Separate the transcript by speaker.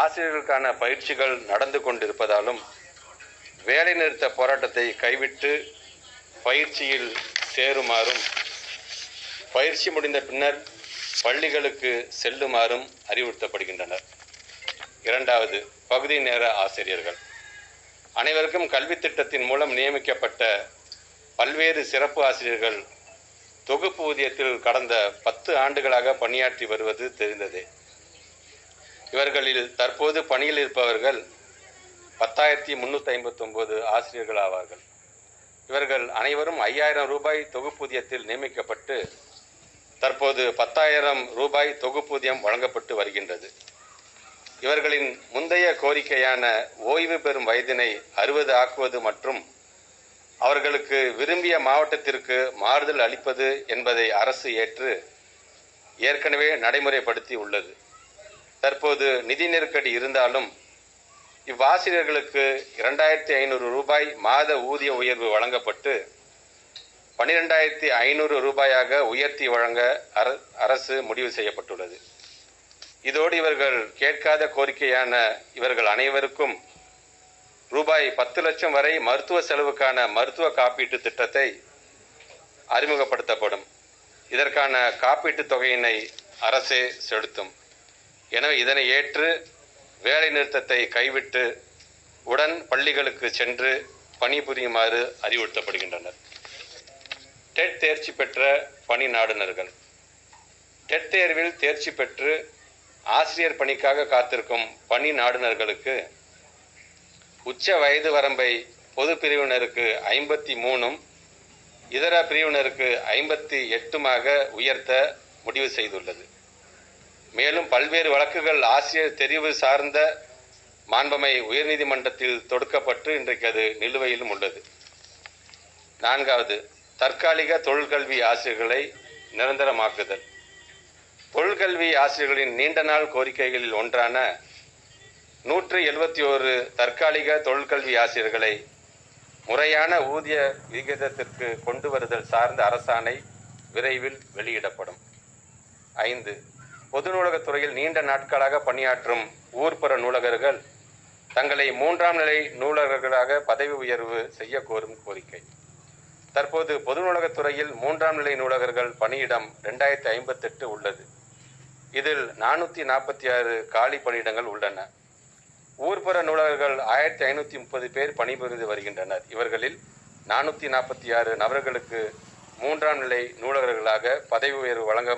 Speaker 1: ஆசிரியர்களுக்கான பயிற்சிகள் நடந்து கொண்டிருப்பதாலும் வேலைநிறுத்த போராட்டத்தை கைவிட்டு பயிற்சியில் சேருமாறும் பயிற்சி முடிந்த பின்னர் பள்ளிகளுக்கு செல்லுமாறும் அறிவுறுத்தப்படுகின்றனர். இரண்டாவது பகுதி நேர ஆசிரியர்கள். அனைவருக்கும் கல்வி திட்டத்தின் மூலம் நியமிக்கப்பட்ட பல்வேறு சிறப்பு ஆசிரியர்கள் தொகுப்பு ஊதியத்தில் கடந்த பத்து ஆண்டுகளாக பணியாற்றி வருவது தெரிந்ததே. இவர்களில் தற்போது பணியில் இருப்பவர்கள் பத்தாயிரத்தி முன்னூற்றி ஐம்பத்தொம்போது ஆசிரியர்கள் ஆவார்கள். இவர்கள் அனைவரும் ஐயாயிரம் ரூபாய் தொகுப்பூதியத்தில் நியமிக்கப்பட்டு தற்போது பத்தாயிரம் ரூபாய் தொகுப்பூதியம் வழங்கப்பட்டு வருகின்றது. இவர்களின் முந்தைய கோரிக்கையான ஓய்வு பெறும் வயதினை அறுபது ஆக்குவது மற்றும் அவர்களுக்கு விரும்பிய மாவட்டத்திற்கு மாறுதல் அளிப்பது என்பதை அரசு ஏற்று ஏற்கனவே நடைமுறைப்படுத்தி உள்ளது தற்போது நிதி நெருக்கடி இருந்தாலும் இவ்வாசிரியர்களுக்கு இரண்டாயிரத்தி ஐநூறு ரூபாய் மாத ஊதிய உயர்வு வழங்கப்பட்டு பன்னிரெண்டாயிரத்தி ஐநூறு ரூபாயாக உயர்த்தி வழங்க அர- அரசு முடிவு செய்யப்பட்டுள்ளது. இதோடு இவர்கள் கேட்காத கோரிக்கையான இவர்கள் அனைவருக்கும் ரூபாய் பத்து லட்சம் வரை மருத்துவ செலவுக்கான மருத்துவ காப்பீட்டு திட்டத்தை அறிமுகப்படுத்தப்படும். இதற்கான காப்பீட்டுத் தொகையினை அரசே செலுத்தும். எனவே இதனை ஏற்று வேலை நிறுத்தத்தை கைவிட்டு உடன் பள்ளிகளுக்கு சென்று பணிபுரியுமாறு அறிவுறுத்தப்படுகின்றனர். டெட் தேர்ச்சி பெற்ற பணி நாடுனர்கள் டெட் தேர்வில் தேர்ச்சி பெற்று ஆசிரியர் பணிக்காக காத்திருக்கும் பணி நாடுனர்களுக்கு உச்ச வயது வரம்பை பொது பிரிவினருக்கு ஐம்பத்தி மூணும் இதர பிரிவினருக்கு ஐம்பத்தி எட்டுமாக உயர்த்த முடிவு செய்துள்ளது. மேலும் பல்வேறு வழக்குகள் ஆசிரியர் தெரிவு சார்ந்த மாண்பமை உயர்நீதிமன்றத்தில் தொடுக்கப்பட்டு இன்றைக்கு அது நிலுவையிலும் உள்ளது. நான்காவது தற்காலிக தொழிற்கல்வி ஆசிரியர்களை நிரந்தரமாக்குதல். தொழிற்கல்வி ஆசிரியர்களின் நீண்ட நாள் கோரிக்கைகளில் ஒன்றான நூற்று எழுபத்தி ஓரு தற்காலிக தொழிற்கல்வி ஆசிரியர்களை முறையான ஊதிய விகிதத்திற்கு கொண்டு வருதல் சார்ந்த அரசாணை விரைவில் வெளியிடப்படும். ஐந்து பொது நூலகத்துறையில் நீண்ட நாட்களாக பணியாற்றும் ஊர்ப்புற நூலகர்கள் தங்களை மூன்றாம் நிலை நூலகர்களாக பதவி உயர்வு செய்ய கோரும் கோரிக்கை. தற்போது பொது நூலகத்துறையில் மூன்றாம் நிலை நூலகர்கள் பணியிடம் ரெண்டாயிரத்தி ஐம்பத்தெட்டு உள்ளது. இதில் நானூற்றி நாற்பத்தி ஆறு காலி பணியிடங்கள் உள்ளன. ஊர்ப்புற நூலகர்கள் ஆயிரத்தி ஐநூற்றி முப்பது பேர் பணிபுரிந்து வருகின்றனர். இவர்களில் நானூற்றி நாற்பத்தி ஆறு நபர்களுக்கு மூன்றாம் நிலை நூலகர்களாக பதவி உயர்வு வழங்க